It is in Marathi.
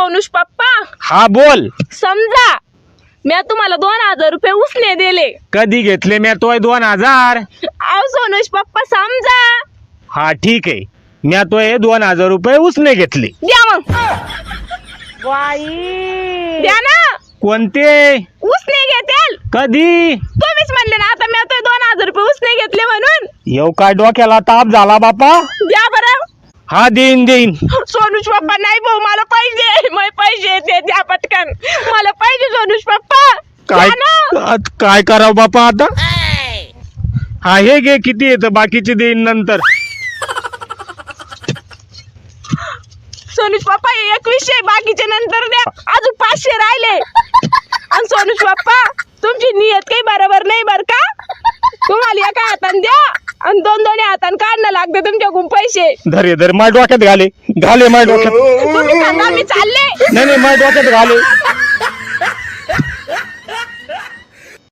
सोनुष पप्पा हा बोल. समजा मी तुम्हाला दोन हजार रुपये उसने दिले. कधी घेतले मी तोय दोन हजार? अहो सोनुष पप्पा समजा. हा ठीक आहे. मी तोय दोन हजार रुपये उसने घेतले. द्या मग. द्या ना. कोणते? उसने घेतील. कधी? तुम्हीच म्हणले ना आता मी तो दोन हजार रुपये उसने घेतले म्हणून. येऊ काय डोक्याला ताप झाला बापा? द्या हा देईन देईन. सोनुष पप्पा नाही भाऊ मला पाहिजे. मला पाहिजे ते द्या पटकन. मला पाहिजे सोनुष पप्पा. काय द्या ना. आत- काय करावं बापा आता? हा हे घे किती येतं? बाकीचे देईन नंतर. सोनुष पप्पा हे एकवीसशे बाकीचे नंतर द्या. अजून पाचशे राहिले. आणि सोनुष पप्पा तुमची नियत काही बरोबर नाही बर का? तुम्हाला एका हाताने द्या. आणि दोन दोन्ही हाताने काढणं लागते तुमच्याकडून पैसे. धरे धर माझ्या डोक्यात घाले. घाले माझ्या डोक्यात. तुम्ही सांगा मी चालले. नाही नाही माझ्या डोक्यात घाले.